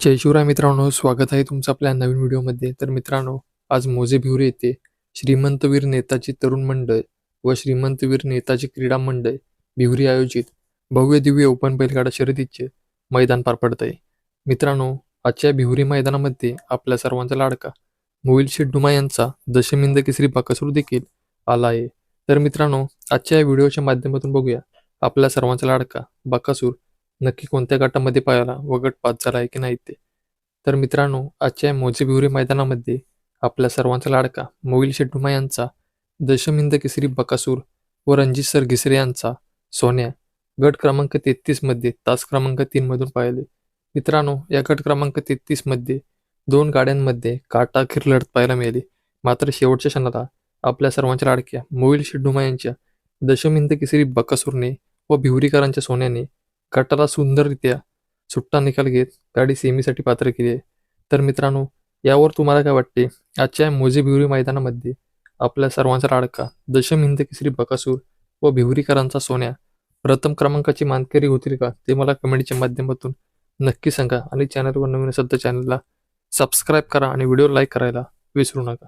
जय शिवराय मित्रांनो स्वागत आहे तुमचं आपल्या नवीन व्हिडिओमध्ये. तर मित्रांनो आज मोजे भिवरे येथे श्रीमंतवीर नेताजी तरुण मंडळ व श्रीमंतवीर नेताजी क्रीडा मंडळ भिवरी आयोजित भव्य दिव्य ओपन बैलगाडा शर्यतीचे मैदान पार पडत आहे. मित्रांनो आजच्या भिवरी मैदानामध्ये आपल्या सर्वांचा लाडका मोहिल शेड्डुमा यांचा दशमिंद केसरी बाकासूर देखील आला आहे. तर मित्रांनो आजच्या या व्हिडिओच्या माध्यमातून बघूया आपल्या सर्वांचा लाडका बाकासूर नक्की कोणत्या गटामध्ये पाहिला व गट पास झाला आहे की नाही ते. तर मित्रांनो आजच्या मोजे मैदानामध्ये आपल्या सर्वांचा लाडका मोविल शेड्डुमा यांचा दशमिंद केसरी बकासूर व रणजित सर घिसरे यांचा सोन्या गट क्रमांक तेहतीसमध्ये तास क्रमांक तीन मधून पाहिले मित्रांनो या गट क्रमांक तेहतीसमध्ये दोन गाड्यांमध्ये काटाखीर लढत पाहायला मिळाली. मात्र शेवटच्या क्षणाला आपल्या सर्वांच्या लाडक्या मोविल शेड्डुमा यांच्या दशमिंद केसरी बकासूरने व भिवरीकरांच्या सोन्याने कटाला सुंदररित्या सुट्टा निकाल घेत गाडी सेमीसाठी पात्र केली आहे. तर मित्रांनो यावर तुम्हाला काय वाटते? आजच्या मोजे भिवरी मैदानामध्ये आपल्या सर्वांचा लाडका दशम हिंद केसरी बकासूर व भिवरीकरांचा सोन्या प्रथम क्रमांकाची मानकरी होतील का? ते मला कमेंटच्या माध्यमातून नक्की सांगा आणि चॅनलवर नवीन असेल तर चॅनलला सबस्क्राईब करा आणि व्हिडिओ लाईक करायला विसरू नका.